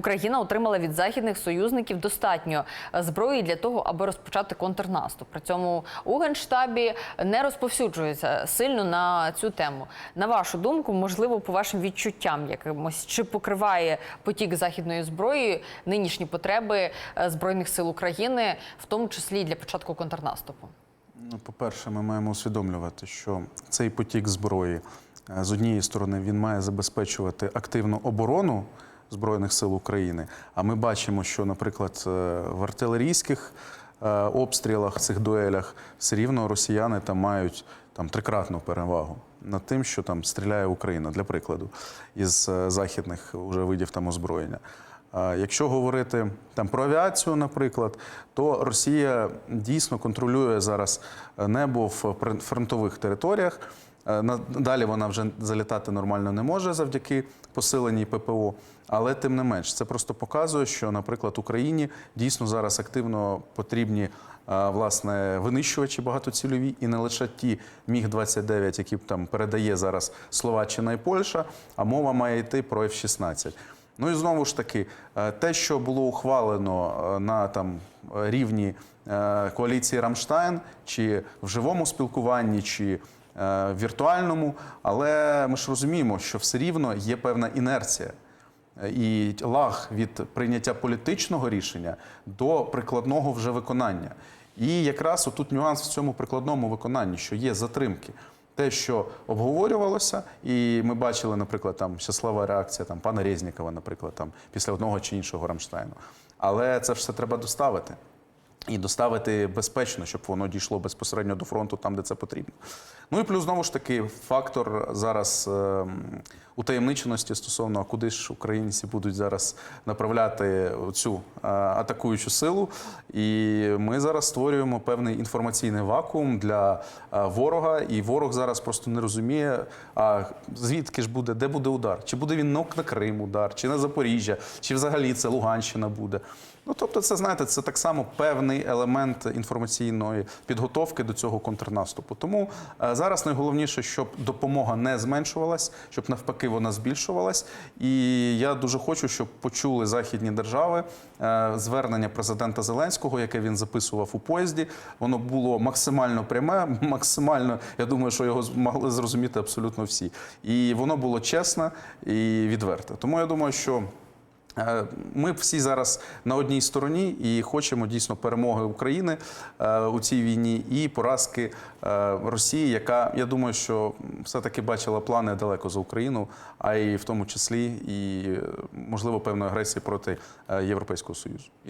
Україна отримала від західних союзників достатньо е, зброї для того, аби розпочати контрнаступ. При цьому у генштабі не розповсюджується сильно на цю тему. На вашу думку, можливо, по вашим відчуттям, якимось чи покриває потік західної зброї нинішні потреби е, збройних сил України, в тому числі для початку контрнаступу? Ну, по-перше, ми маємо усвідомлювати, що цей потік зброї е, з однієї сторони він має забезпечувати активну оборону Збройних сил України. А ми бачимо, що, наприклад, е, в артилерійських е, обстрілах, цих дуелях, все рівно росіяни там мають там трикратну перевагу над тим, що там стріляє Україна, для прикладу, із е, західних уже видів там озброєння. Якщо говорити там про авіацію, наприклад, то Росія дійсно контролює зараз небо в фронтових територіях. Е, Далі вона вже залітати нормально не може завдяки посиленій ППО. Але тим не менш, це просто показує, що, наприклад, Україні дійсно зараз активно потрібні е, власне винищувачі багатоцільові, і не лише ті міг 29 які там передає зараз Словаччина і Польща, а мова має йти про F-16. Ну і знову ж таки, е, те, що було ухвалено на там рівні коаліції Рамштайн, чи в живому спілкуванні, чи віртуальному, але ми ж розуміємо, що все рівно є певна інерція. Е, І лаг від прийняття політичного рішення до прикладного вже виконання. І якраз отут нюанс в цьому прикладному виконанні, що є затримки. Те, що обговорювалося, і ми бачили, наприклад, там щаслива реакція там пана Резнікова, наприклад, там після одного чи іншого Рамштайну. Але це все треба доставити. І доставити безпечно, щоб воно дійшло безпосередньо до фронту, там, де це потрібно. Ну і плюс знову ж таки фактор зараз ем, утаємниченості стосовно, а куди ж українці будуть зараз направляти цю е, атакуючу силу. І ми зараз створюємо певний інформаційний вакуум для е, ворога, і ворог зараз просто не розуміє, а звідки ж буде, де буде удар? Чи буде він на на Крим удар, чи на Запоріжжя, чи взагалі це Луганщина буде. Ну, тобто, це знаєте, це так само певний елемент інформаційної підготовки до цього контрнаступу. Тому е, зараз найголовніше, щоб допомога не зменшувалась, щоб навпаки вона збільшувалась. І я дуже хочу, щоб почули західні держави е, звернення президента Зеленського, яке він записував у поїзді. Воно було максимально пряме, максимально. Я думаю, що його змогли зрозуміти абсолютно всі. І воно було чесне і відверте. Тому я думаю, що. Е, Ми всі зараз на одній стороні і хочемо дійсно перемоги України е, у цій війні і поразки е, Росії, яка я думаю, що все-таки бачила плани далеко за Україну, а й в тому числі і можливо певної агресії проти Європейського союзу.